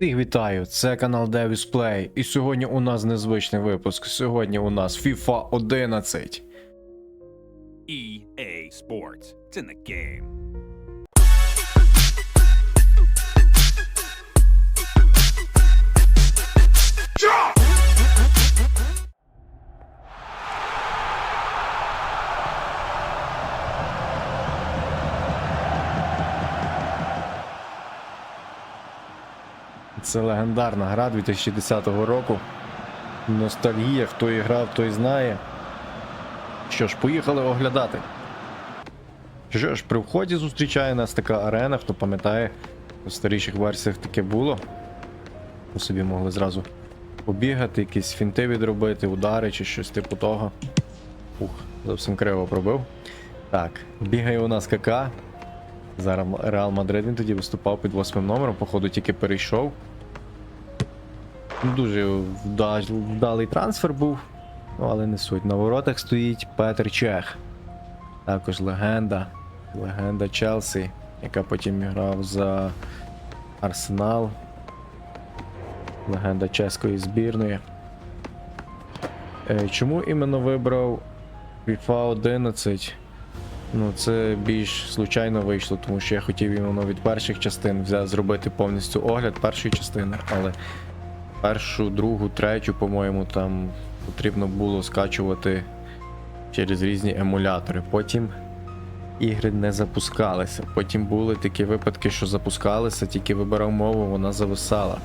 Всіх вітаю, це канал Davis Play, і сьогодні у нас незвичний випуск. Сьогодні у нас FIFA 11. EA Sports. It's in the game. Це легендарна гра 2010 року. Ностальгія, хто і грав, той знає. Що ж, поїхали оглядати. Що ж, при вході зустрічає нас така арена, хто пам'ятає, у старіших версіях таке було. Ви собі могли зразу побігати, якісь фінти відробити, удари чи щось типу того. Ух, зовсім криво пробив. Так, бігає у нас КК. Зараз Реал Мадрид він тоді виступав під восьмим номером, походу тільки перейшов. Дуже вда- вдалий трансфер був, ну але не суть. На воротах стоїть Петр Чех. Також легенда. Легенда Челсі, яка потім грав за Арсенал. Легенда чеської збірної. Е, Чому іменно вибрав FIFA 11? Ну, це більш случайно вийшло, тому що я хотів іменно від перших частин взяти, зробити повністю огляд першої частини, але першу, другу, третю, по-моєму, там потрібно було скачувати через різні емулятори. Потім ігри не запускалися. Потім були такі випадки, що запускалися, тільки вибирав мову, вона зависала.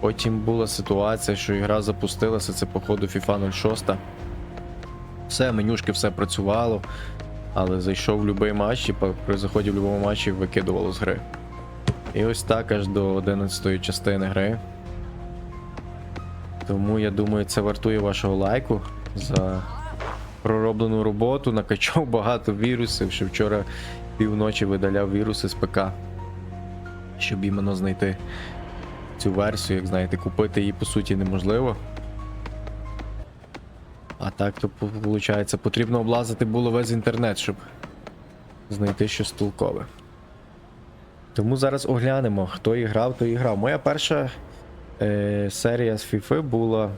Потім була ситуація, що ігра запустилася, це походу FIFA 06. Все, менюшки, все працювало. Але зайшов в будь-який матч і при заході в будь-якому матчі викидувало з гри. І ось так аж до 11 частини гри. Тому я думаю, це вартує вашого лайку за пророблену роботу. Накачав багато вірусів, ще вчора півночі видаляв віруси з ПК. Щоб іменно знайти цю версію, як знаєте, купити її по суті неможливо. А так, то виходить, потрібно облазити було весь інтернет, щоб знайти щось толкове. Тому зараз оглянемо, хто і грав, той і грав. Моя перша е, серія з FIFA була,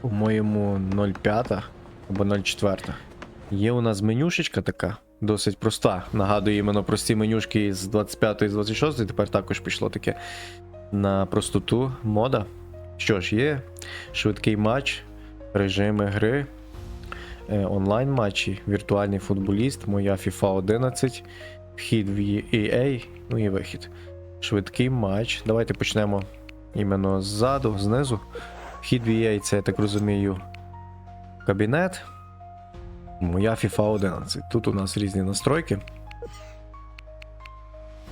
по-моєму, 05 або 04. Є у нас менюшечка така, досить проста. Нагадую, іменно прості менюшки з 25 і з 26, тепер також пішло таке на простоту мода. Що ж, є швидкий матч, режими гри, е, онлайн матчі, віртуальний футболіст, моя FIFA 11, вхід в EA, ну і вихід. Швидкий матч. Давайте почнемо іменно ззаду, знизу. В EA, це, я так розумію, кабінет. Моя FIFA 11. Тут у нас різні настройки.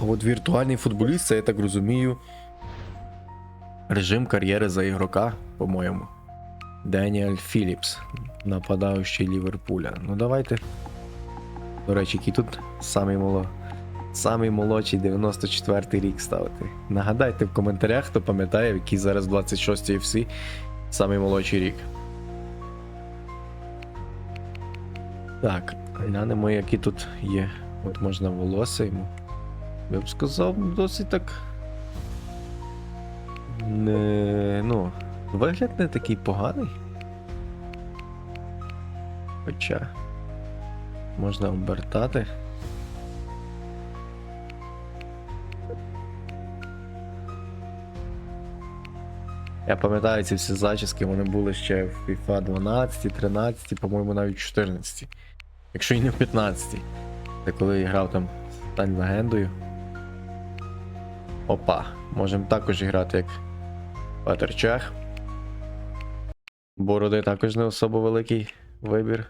А от віртуальний футболіст, це, я так розумію, режим кар'єри за ігрока, по-моєму. Деніель Філіпс, нападаючий Ліверпуля. Ну давайте. До речі, який тут самий моло... самий молодший 94-й рік ставити. Нагадайте в коментарях, хто пам'ятає, який зараз 26-й FC, самий молодший рік. Так, глянемо, які тут є. От можна волосся йому. Я б сказав, досить так. Не, ну, вигляд не такий поганий. Хоча можна обертати. Я пам'ятаю ці всі зачіски, вони були ще в FIFA 12, 13, по-моєму, навіть 14. Якщо і не в 15. Це коли я грав там стань легендою. Опа, можемо також грати як Петер Чех. Бороди також не особо великий вибір.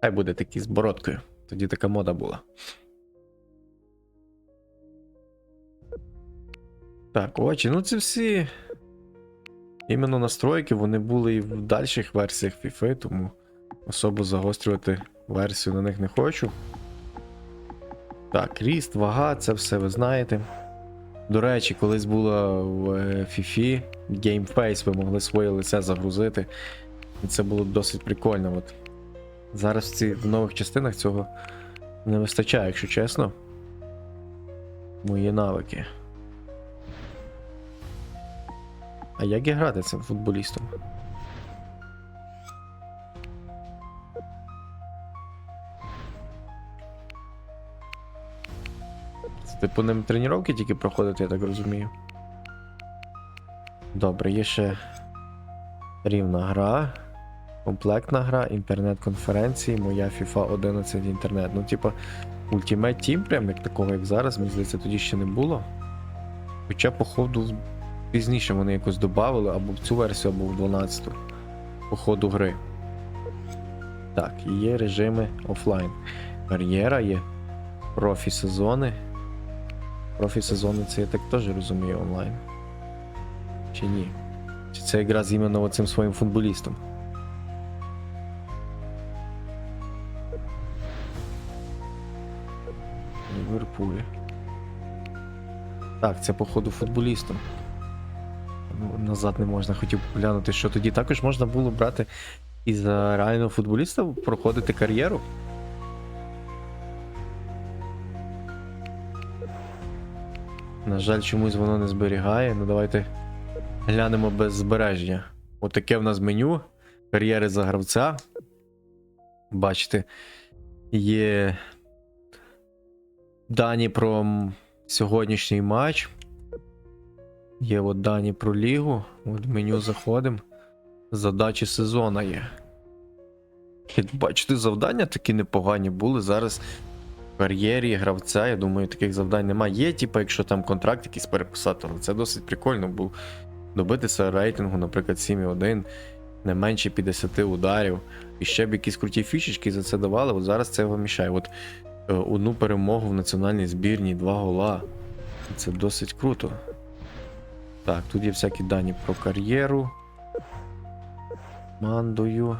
Хай буде такий з бородкою. Тоді така мода була. Так, очі. Ну це всі. Іменно настройки вони були і в дальших версіях FIFA, тому особо загострювати версію на них не хочу. Так, ріст, вага, це все ви знаєте. До речі, колись було в е, FIFA Game Face, ви могли своє лице загрузити. І це було досить прикольно. От. Зараз ці, в нових частинах цього не вистачає, якщо чесно. Мої навики. А як і грати цим футболістом? Це типу ним тренування тільки проходити, я так розумію. Добре, є ще рівна гра, комплектна гра, інтернет-конференції, моя FIFA 11 інтернет. Ну, типа, Ultimate Team, прям як такого, як зараз, мені здається, тоді ще не було. Хоча, походу, пізніше вони якось додавали або в цю версію, або в 12 ту по ходу гри. Так, і є режими офлайн. Кар'єра є, профі сезони. Профі сезони це я так теж розумію онлайн. Чи ні? Чи це якраз іменно оцим своїм футболістом? Ліверпуль. Так, це походу футболістом. Ну, Назад не можна хотів поглянути, що тоді також можна було брати і за реального футболіста проходити кар'єру. На жаль, чомусь воно не зберігає. Ну давайте глянемо без збереження. Отаке в нас меню. Кар'єри за гравця. Бачите, є дані про сьогоднішній матч. Є от дані про лігу. От в меню заходимо. Задачі сезона є. Бачите, завдання такі непогані були. Зараз в кар'єрі гравця, я думаю, таких завдань немає. Є, типу, якщо там контракт якийсь переписати, але це досить прикольно було. Добитися рейтингу, наприклад, 7,1, не менше 50 ударів. І ще б якісь круті фішечки за це давали. От зараз це вам мішає. От е, одну перемогу в національній збірні, два гола. Це досить круто. Так, тут є всякі дані про кар'єру. Мандою.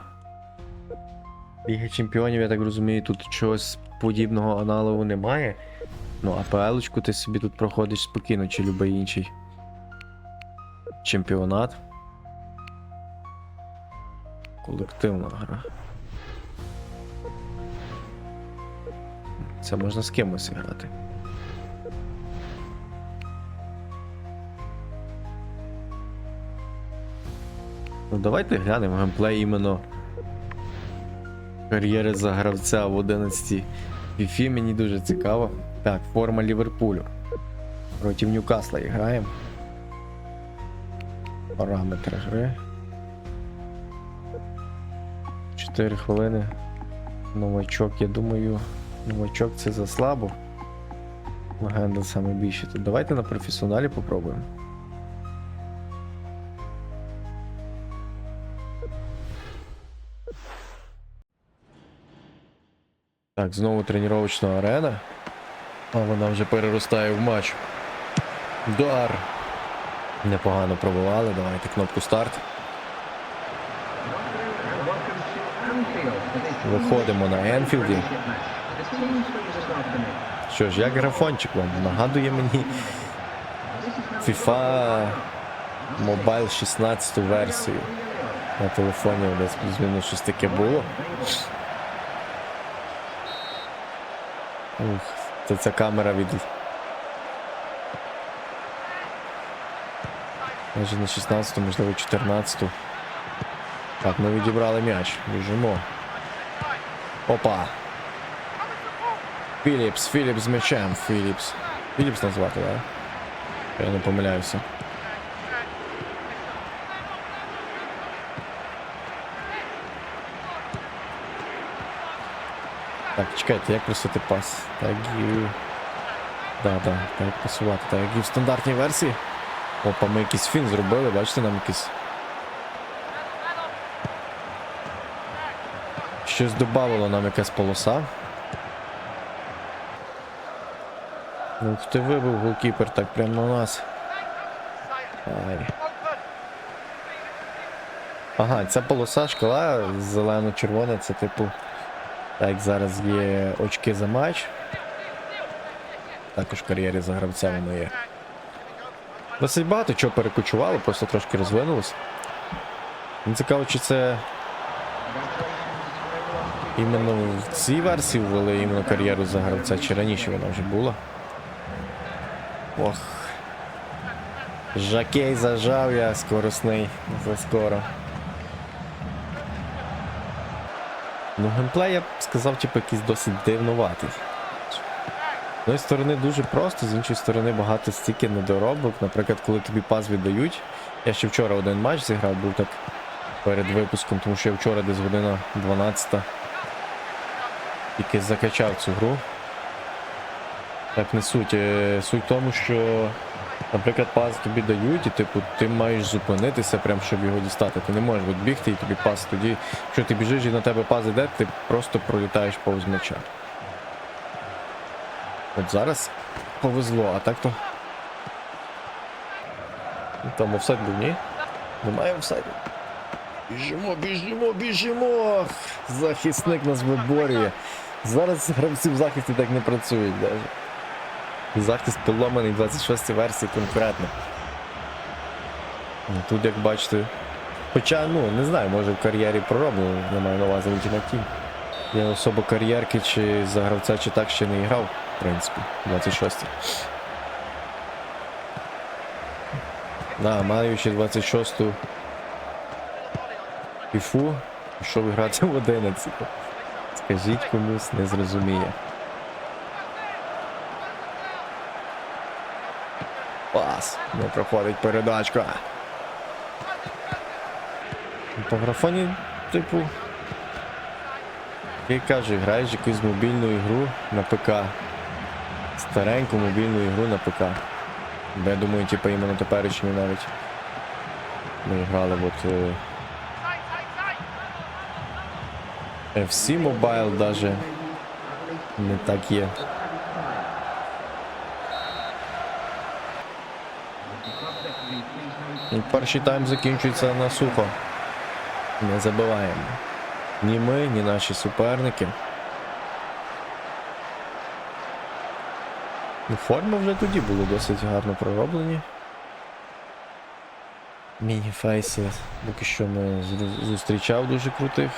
Ліга чемпіонів, я так розумію, тут чогось подібного аналогу немає. Ну, а ПЛ-очку ти собі тут проходиш спокійно, чи любий інший чемпіонат. Колективна гра. Це можна з кимось грати. Ну, давайте глянемо геймплей іменно кар'єри за гравця в 11 FIFA мені дуже цікаво. Так, форма Ліверпулю. Проти Ньюкасла граємо. Параметри гри. 4 хвилини. Новачок, я думаю, новачок це за слабо. Легенда саме більше. То давайте на професіоналі попробуємо. Так, знову тренувачна арена. А вона вже переростає в матч. Удар. Непогано пробували. Давайте кнопку старт. Виходимо на Енфілді. Що ж, як графончик вам нагадує мені FIFA Mobile 16 версію. На телефоні десь плюс-мінус щось таке було. Ух, це ця камера від. Може на 16, можливо 14. Так, ми відібрали м'яч. Біжимо. Опа. Філіпс, Філіпс з м'ячем. Філіпс. Філіпс назвати, так? Я не помиляюся. Так, чекайте, як просити пас? Так і. Да, да, так пасувати. Так як і в стандартній версії. Опа, ми якийсь фін зробили, бачите, нам якийсь. Щось додавало нам якась полоса. Ух ти вибив голкіпер так прямо на нас. Ай. Ага, ця полоса шкала зелено-червона, це типу. Так зараз є очки за матч. Також в кар'єрі за гравця воно є. Досить багато чого перекочувало, просто трошки розвинулось. Мені цікаво, чи це іменно в цій версії ввели іменно кар'єру за гравця, чи раніше вона вже була. Ох. Жакей зажав я скоросний заскоро. Ну, геймплей я б сказав, типу, якийсь досить дивнуватий. З однієї сторони дуже просто, з іншої сторони багато стільки недоробок. Наприклад, коли тобі пас віддають. Я ще вчора один матч зіграв, був так перед випуском, тому що я вчора десь година 12 тільки закачав цю гру. Так не суть. Е, Суть в тому, що, наприклад, пас тобі дають, і типу, ти маєш зупинитися, прям щоб його дістати. Ти не можеш от бігти і тобі пас тоді. Якщо ти біжиш і на тебе пас іде, ти просто пролітаєш повз м'яча. От зараз повезло, а так то. Там офсайд був, ні? Немає офсайду. Біжимо, біжимо, біжимо! Захисник нас виборює. Зараз гравці в захисті так не працюють навіть. Захист поломаний 26 версії конкретно. Ну, Тут, як бачите, хоча, ну, не знаю, може в кар'єрі пророблено, не маю на увазі Team. Я особо кар'єрки чи за гравця, чи так ще не грав, в принципі, 26. Да, маючи 26-ту фіфу, пішов грати в 11. Скажіть комусь не зрозуміє. Пас. Не проходить передачка. По графоні, типу. Я й кажу, граєш якусь мобільну ігру на ПК. Стареньку мобільну ігру на ПК. Я думаю, типу, іменно теперішню навіть. Ми грали от. е, FC Mobile даже не так є. І перший тайм закінчується на сухо. Не забиваємо. Ні ми, ні наші суперники. Ну, форми вже тоді були досить гарно пророблені. Мініфейси поки що не зустрічав дуже крутих.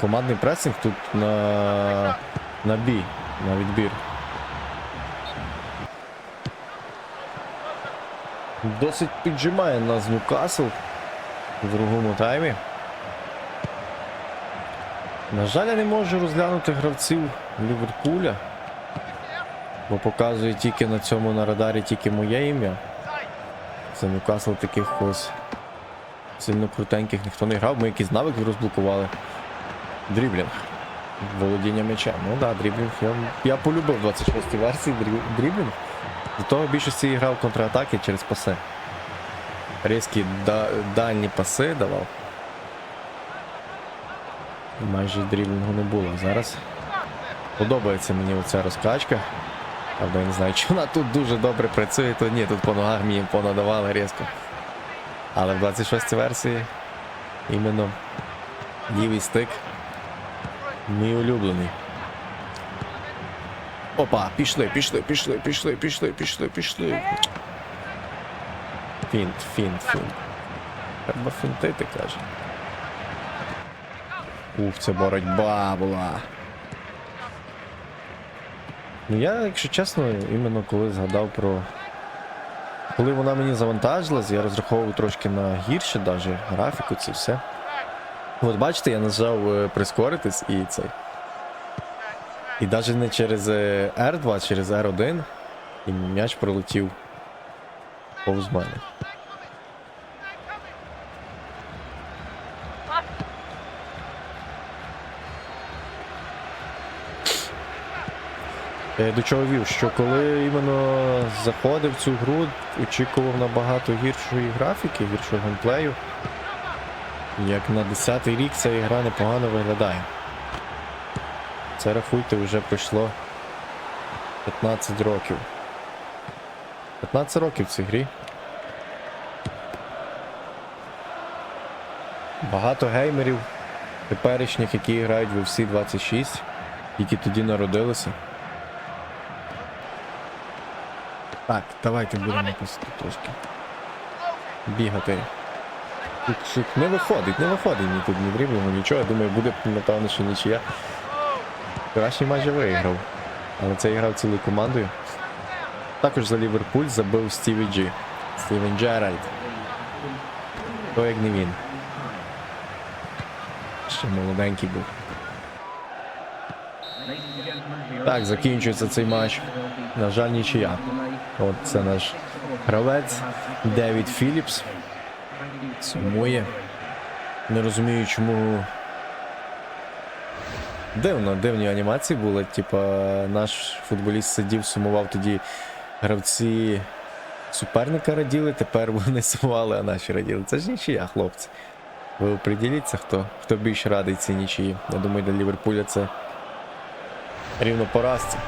Командний пресинг тут на, на бій, на відбір. Досить піджимає нас Ньюкасл в другому таймі. На жаль, я не можу розглянути гравців Ліверпуля, бо показує тільки на цьому на радарі тільки моє ім'я. За Ньюкасл таких ось сильно крутеньких ніхто не грав. Ми якісь навики розблокували. Дріблінг. Володіння м'ячем. Ну так, да, дріблінг. Я, я полюбив 26 й версії дріблінг. До того більшості грав контратаки через паси. Різкі да, дальні паси давав. Майже дріблінгу не було. Зараз подобається мені оця розкачка. Правда, я не знаю, чи вона тут дуже добре працює, то ні, тут по ногах мені понадавали різко. Але в 26 версії іменно лівий стик мій улюблений. Опа, пішли, пішли, пішли, пішли, пішли, пішли, пішли. Фінт, фінт, фінт. Треба фінтити, каже. Ух, це боротьба була. Ну я, якщо чесно, іменно коли згадав про. Коли вона мені завантажилась, я розраховував трошки на гірше даже графіку, це все. От бачите, я нажав е, прискоритись і цей. І навіть не через е, R2, а через R1, і м'яч пролетів повз мене. До чого вів, що коли іменно заходив в цю гру, очікував набагато гіршої графіки, гіршого геймплею. Як на 10-й рік ця ігра непогано виглядає. Це рахуйте, вже пройшло 15 років. 15 років в цій грі. Багато геймерів теперішніх, які грають в UFC 26, які тоді народилися. Так, давайте будемо тут трошки бігати. Тут, тут не виходить, не виходить ні тут, ні дріблено, нічого. Я думаю, буде, напевно, що нічия. Вчорашній майже виграв. Але це грав цілою командою. Також за Ліверпуль забив Стіві Джі. Стівен Джеральд. То як не він. Ще молоденький був. Так, закінчується цей матч. На жаль, нічия. От це наш гравець Девід Філіпс. Сумує. Не розумію, чому. Дивно, дивні анімації були. Типа, наш футболіст сидів, сумував тоді гравці суперника раділи, тепер вони сумували, а наші раділи. Це ж нічия, хлопці. Ви оприділіться, хто, хто більш радий цій нічиї. Я думаю, для Ліверпуля це рівно поразці.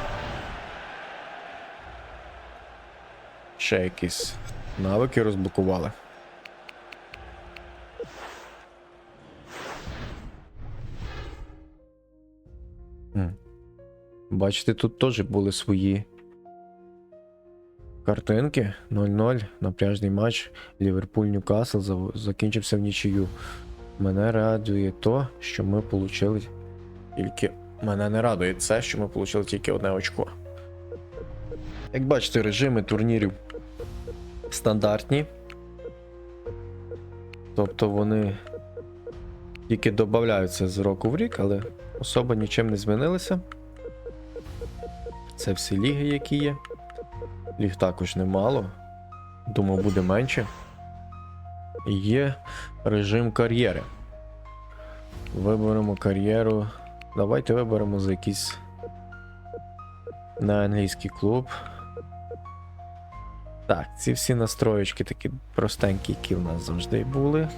Ще якісь навики розблокували. Бачите, тут теж були свої картинки. 0-0, напряжний матч. Ліверпуль-Ньюкасл закінчився в нічию. Мене радує то, що ми отримали тільки. Мене не радує це, що ми отримали тільки одне очко. Як бачите, режими турнірів стандартні. Тобто вони тільки додаються з року в рік, але особо нічим не змінилися. Це всі ліги, які є. Ліг також немало. Думав, буде менше. Є режим кар'єри. Виберемо кар'єру. Давайте виберемо за якийсь на англійський клуб. Так, ці всі настроєчки такі простенькі, які в нас завжди були.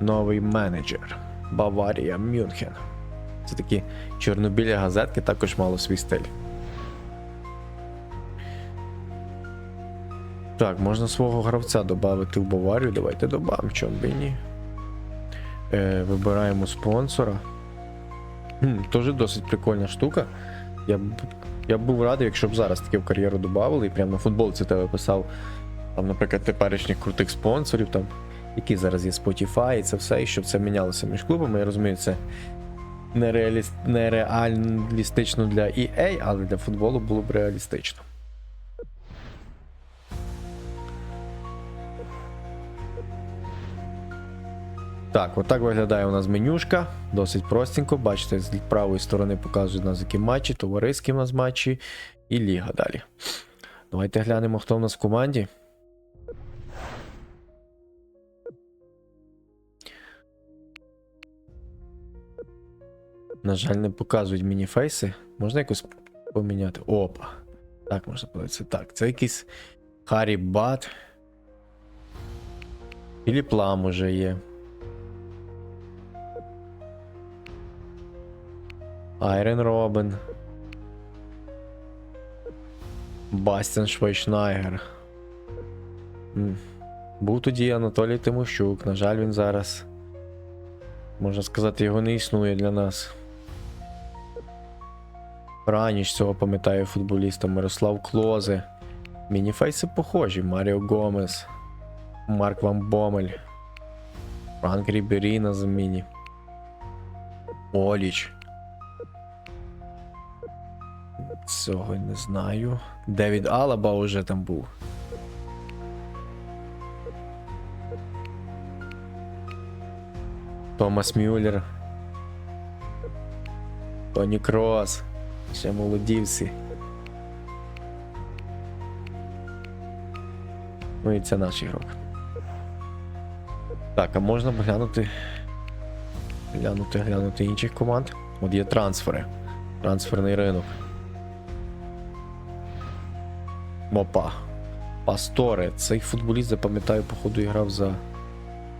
Новий менеджер. Баварія Мюнхен. Це такі чорнобілі газетки, також мало свій стиль. Так, можна свого гравця додати в Баварію. Давайте додамо, чому б ні. Е, вибираємо спонсора. Хм, Теж досить прикольна штука. Я б, я б був радий, якщо б зараз таке в кар'єру додавали і прямо на футболці тебе писав, там, наприклад, теперішніх крутих спонсорів, там, які зараз є Spotify, і це все, і щоб це мінялося між клубами. Я розумію, це нереалістично для EA, але для футболу було б реалістично. Так, отак виглядає у нас менюшка. Досить простенько. Бачите, з правої сторони показують нас які матчі, товариські у нас матчі і ліга далі. Давайте глянемо, хто в нас в команді. На жаль, не показують мініфейси. Можна якось поміняти. Опа. Так, можна подивитися. Так, це якийсь Харі Бат. Філіп Лам уже є. Айрен Робин. Бастіан Швайшнайгер. М. Був тоді Анатолій Тимощук. На жаль, він зараз. Можна сказати, його не існує для нас. Раніше цього пам'ятаю футболіста Мирослав Клозе. Мініфейси похожі. Маріо Гомес, Марк Ван Бомель, Франк Рібері на заміні. Оліч. Цього не знаю. Девід Алаба уже там був. Томас Мюллер. Тоні Крос. Ще молоді всі. Ну і це наш ігрок. Так, а можна глянути. Глянути, глянути інших команд. От є трансфери. Трансферний ринок. Мопа. Пасторе. Цей футболіст, запам'ятаю, походу, грав за.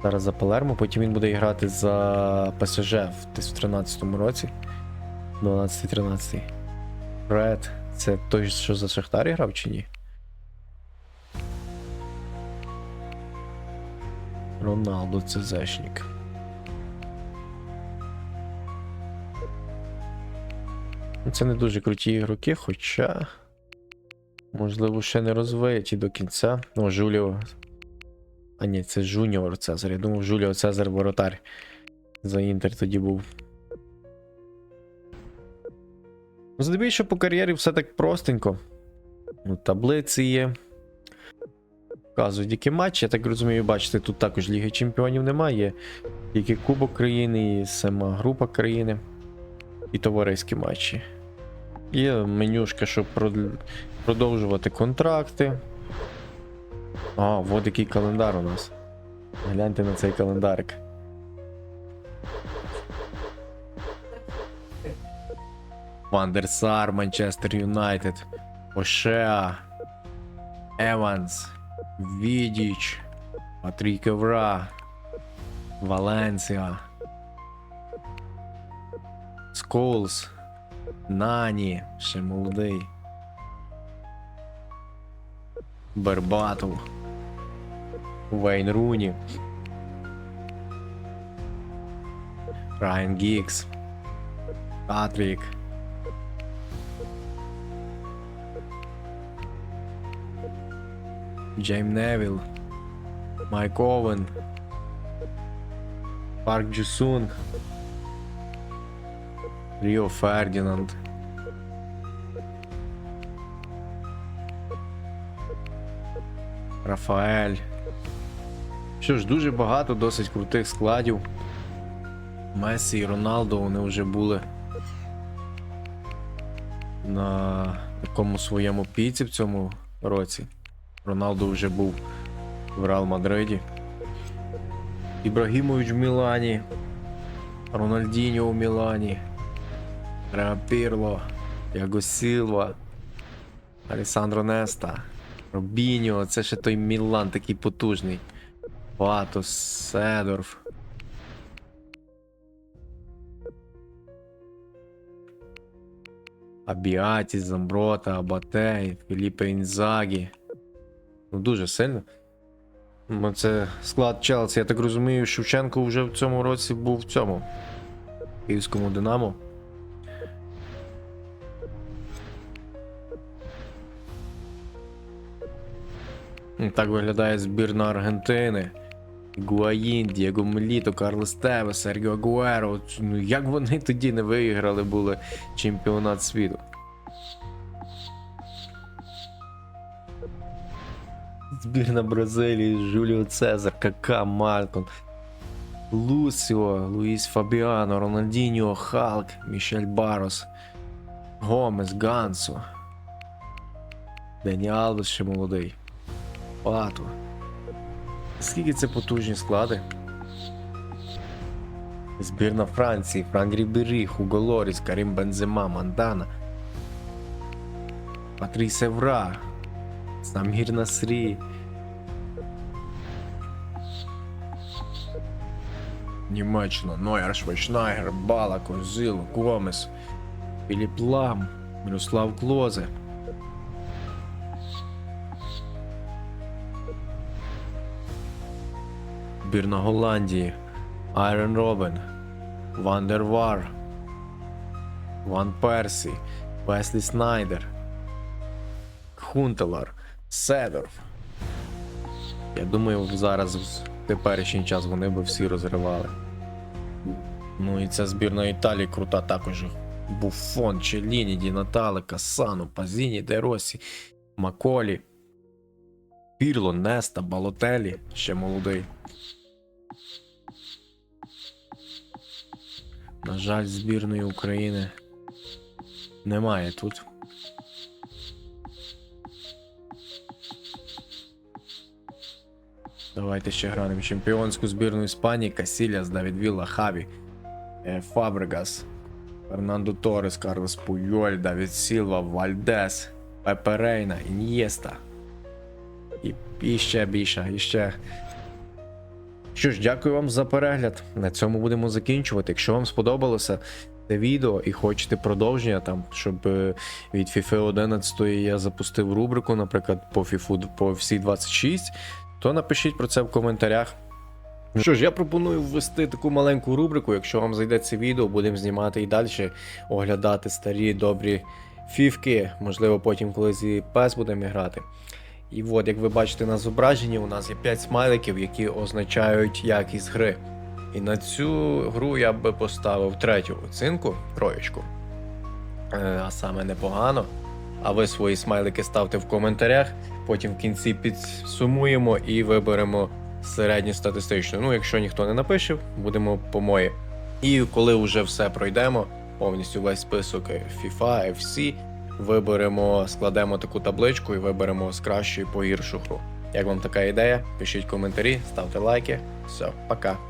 Зараз за Палермо, потім він буде грати за ПСЖ в десь в 13-му році. 12-13. Ред. Це той, що за Шахтарі грав чи ні? Роналдо ЦЗшник. Ну, Це не дуже круті ігроки, хоча. Можливо, ще не розвиті до кінця. Ну, Жуліо. А ні, це Жуніор Цезар. Я думав, Жуліо Цезар воротар. За Інтер тоді був. Здебільшого по кар'єрі все так простенько. Ну, таблиці є. Вказують, які матчі. Я так розумію, бачите, тут також Ліги Чемпіонів немає. Тільки Кубок країни, і сама група країни. І товариські матчі. Є менюшка, щоб продовжувати контракти. А, от який календар у нас. Гляньте на цей календарик. Вандерсар, Манчестер Юнайтед, Ошеа, Еванс, Відіч, Патрік Евра, Валенсія, Сколс, Нані, ще молодий. Бербатов, Вейн Руні, Райан Гікс, Патрік. Джейм Невіл, Майк Овен, Парк Джусунг, Ріо Фердінанд. Рафаель. Що ж, дуже багато досить крутих складів. Месі і Роналдо вони вже були на такому своєму піці в цьому році. Роналдо вже був в Реал Мадриді. Ібрагімович в Мілані. Рональдіньо у Мілані. Реа Пірло. Яго Сілва. Алісандро Неста. Робіньо. Це ще той Мілан такий потужний. Патос, Седорф. Абіаті, Замброта, Абатей, Філіппе Інзагі. Ну, дуже сильно. Це склад Челсі. Я так розумію, Шевченко вже в цьому році був в цьому київському Динамо. Так виглядає збірна Аргентини. Гуаїн, Дієго Меліто, Карлос Теве, Сергіо Агуеро. Ну як вони тоді не виграли були чемпіонат світу? Збірна Бразилії, Жуліо Цезар, Кака, Малькон, Лусіо, Луїс Фабіано, Рональдіньо, Халк, Мішель Барос, Гомес, Гансо. Дені Алвес ще молодий. Пату. Скільки це потужні склади? Збірна Франції, Франк Рібері, Хуго Лоріс, Карім Бензема, Мандана. Патріс Евра, Самір Насрі. Німеччина, Нойер, Швайшнайгер, Бала, Козил, Гомес, Філіп Лам, Мирослав Клозе. Збірна Голландії, Айрон Робен, Вандер Вар, Ван Персі, Веслі Снайдер, Хунтелар, Седорф. Я думаю, зараз теперішній час вони би всі розривали. Ну і ця збірна Італії крута також. Буфон, Челіні, Ді Натале, Касано, Пазіні, Де Росі, Маколі, Пірло, Неста, Балотелі, ще молодий. На жаль, збірної України немає тут. Давайте ще гранемо чемпіонську збірну Іспанії, Касіляс, Давід Вілла, Хаві, е, Фабрегас, Фернандо Торес, Карлос Пуйоль, Давід Сілва, Вальдес, Пепе Рейна, Ін'єста. І, і ще більше, і ще. Що ж, дякую вам за перегляд. На цьому будемо закінчувати. Якщо вам сподобалося це відео і хочете продовження, там, щоб е, від FIFA 11 я запустив рубрику, наприклад, по FIFA по всі 26, то напишіть про це в коментарях. Що ж, я пропоную ввести таку маленьку рубрику. Якщо вам зайде це відео, будемо знімати і далі оглядати старі добрі фівки. Можливо, потім колись і PES будемо грати. І от, як ви бачите на зображенні, у нас є 5 смайликів, які означають якість гри. І на цю гру я би поставив третю оцінку, троєчку. е, а саме непогано. А ви свої смайлики ставте в коментарях. Потім в кінці підсумуємо і виберемо середньостатистичну. Ну, якщо ніхто не напише, будемо по моє. І коли вже все пройдемо, повністю весь список FIFA, FC, виберемо, складемо таку табличку і виберемо з кращої по гіршу гру. Як вам така ідея? Пишіть коментарі, ставте лайки. Все, пока.